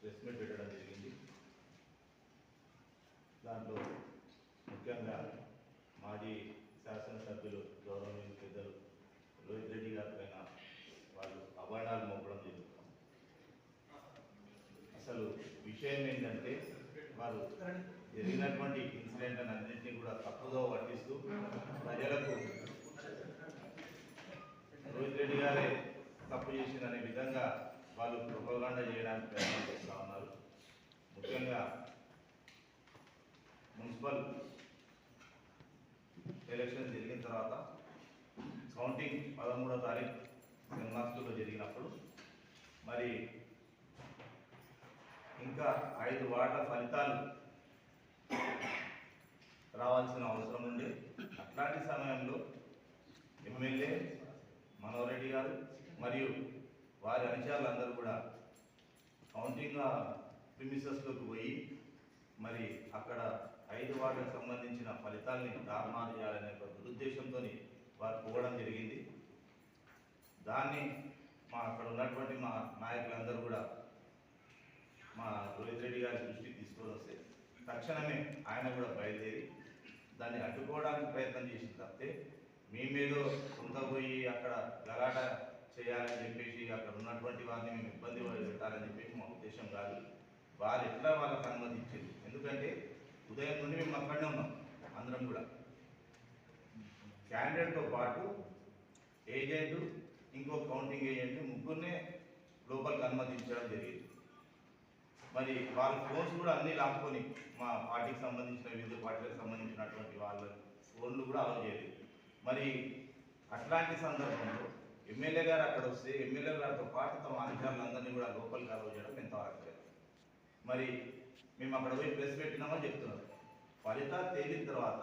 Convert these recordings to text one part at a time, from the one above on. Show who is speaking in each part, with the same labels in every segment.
Speaker 1: Press meet పెట్టడం జరిగింది. దాంట్లో ముఖ్యంగా మాజీ శాసనసభ్యులు గౌరవనీయులు పెద్దలు రోహిత్ రెడ్డి గారి పైన వాళ్ళు అభాండాలు మోపడం జరుగుతుంది అసలు విషయం ఏంటంటే వారు జరిగినటువంటి ఇన్సిడెంట్ అన్నింటినీ కూడా తప్పుదో పట్టిస్తూ ప్రజలకు రోహిత్ రెడ్డి గారే తప్పు చేసిందనే విధంగా వాళ్ళు చేయడానికి ప్రయత్నం చేస్తూ ఉన్నారు. ముఖ్యంగా మున్సిపల్ ఎలక్షన్ జరిగిన తర్వాత కౌంటింగ్ పదమూడో తారీఖు సెన్మాస్టర్లో జరిగినప్పుడు మరి ఇంకా ఐదు వార్డుల ఫలితాలు రావాల్సిన అవసరం ఉంది. అట్లాంటి సమయంలో ఎమ్మెల్యే మనోహర్ రెడ్డి గారు మరియు వారి అనుచరులందరూ కూడా కౌంటింగ్ ప్రిమిసెస్లోకి పోయి మరి అక్కడ ఐదు వార్డులకు సంబంధించిన ఫలితాల్ని దారుమారు చేయాలనే ఒక దురుద్దేశంతో వారు పోవడం జరిగింది. దాన్ని మా అక్కడ ఉన్నటువంటి మా నాయకులందరూ కూడా మా రోహిత్ రెడ్డి గారి దృష్టికి తీసుకొని వస్తే తక్షణమే ఆయన కూడా బయలుదేరి దాన్ని అడ్డుకోవడానికి ప్రయత్నం చేసింది తప్పితే మేమేదో కొంత పోయి అక్కడ గలాట చేయాలని చెప్పేసి అక్కడ ఉన్నటువంటి వారిని మేము ఇబ్బంది పెట్టాలని చెప్పేసి మా ఉద్దేశం కాదు. వారు ఎట్లా వాళ్ళకి అనుమతి ఇచ్చింది ఎందుకంటే ఉదయం నుండి మేము అక్కడనే ఉన్నాం అందరం కూడా. క్యాండిడేట్తో పాటు ఏజెంట్ ఇంకో కౌంటింగ్ ఏజెంట్ ముగ్గురినే లోపలికి అనుమతించడం జరిగింది. మరి వాళ్ళ ఫోన్స్ కూడా అన్నీ లాక్కొని మా పార్టీకి సంబంధించిన వివిధ పార్టీలకు సంబంధించినటువంటి వాళ్ళ ఫోన్లు కూడా అలౌ చేయలేదు. మరి అట్లాంటి సందర్భంలో ఎమ్మెల్యే గారు అక్కడ వస్తే ఎమ్మెల్యే గారితో పాటు తమ అధికారులందరినీ కూడా లోపలికి అలవ చేయడం ఎంతవరకు లేదు మరి మేము అక్కడ పోయి ప్రెస్ పెట్టినామని చెప్తున్నారు. ఫలితాలు తేలిన తర్వాత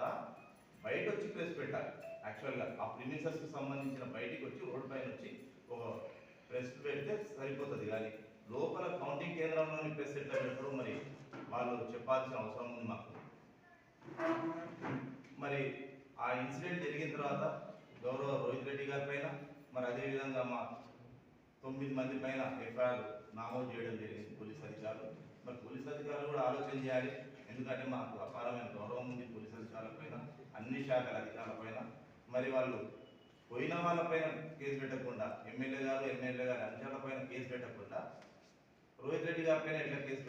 Speaker 1: బయట వచ్చి ప్రెస్ పెట్టాలి. యాక్చువల్గా ఆ ప్రిమిసెస్కి సంబంధించిన బయటికి వచ్చి రోడ్ పైన వచ్చి ఒక ప్రెస్ పెడితే సరిపోతుంది. కానీ లోపల కౌంటింగ్ కేంద్రంలోని ప్రెస్ ఎట్లా మరి వాళ్ళు చెప్పాల్సిన అవసరం ఉంది మాకు. మరి ఆ ఇన్సిడెంట్ జరిగిన తర్వాత గౌరవ రోహిత్ రెడ్డి గారి పైన మరి అదేవిధంగా మా తొమ్మిది మంది పైన ఎఫ్ఐఆర్ నమోదు చేయడం జరిగింది. పోలీస్ అధికారులు. మరి పోలీస్ అధికారులు కూడా ఆలోచన చేయాలి. ఎందుకంటే మాకు అపారమైన గౌరవం ఉంది పోలీస్ అధికారుల పైన అన్ని శాఖల అధికారుల పైన. మరి వాళ్ళు పోయిన వాళ్ళపైన కేసు పెట్టకుండా ఎమ్మెల్యే గారు ఎమ్మెల్యే గారు అంశాల పైన కేసు పెట్టకుండా రోహిత్ రెడ్డి గారి పైన ఎట్లా కేసు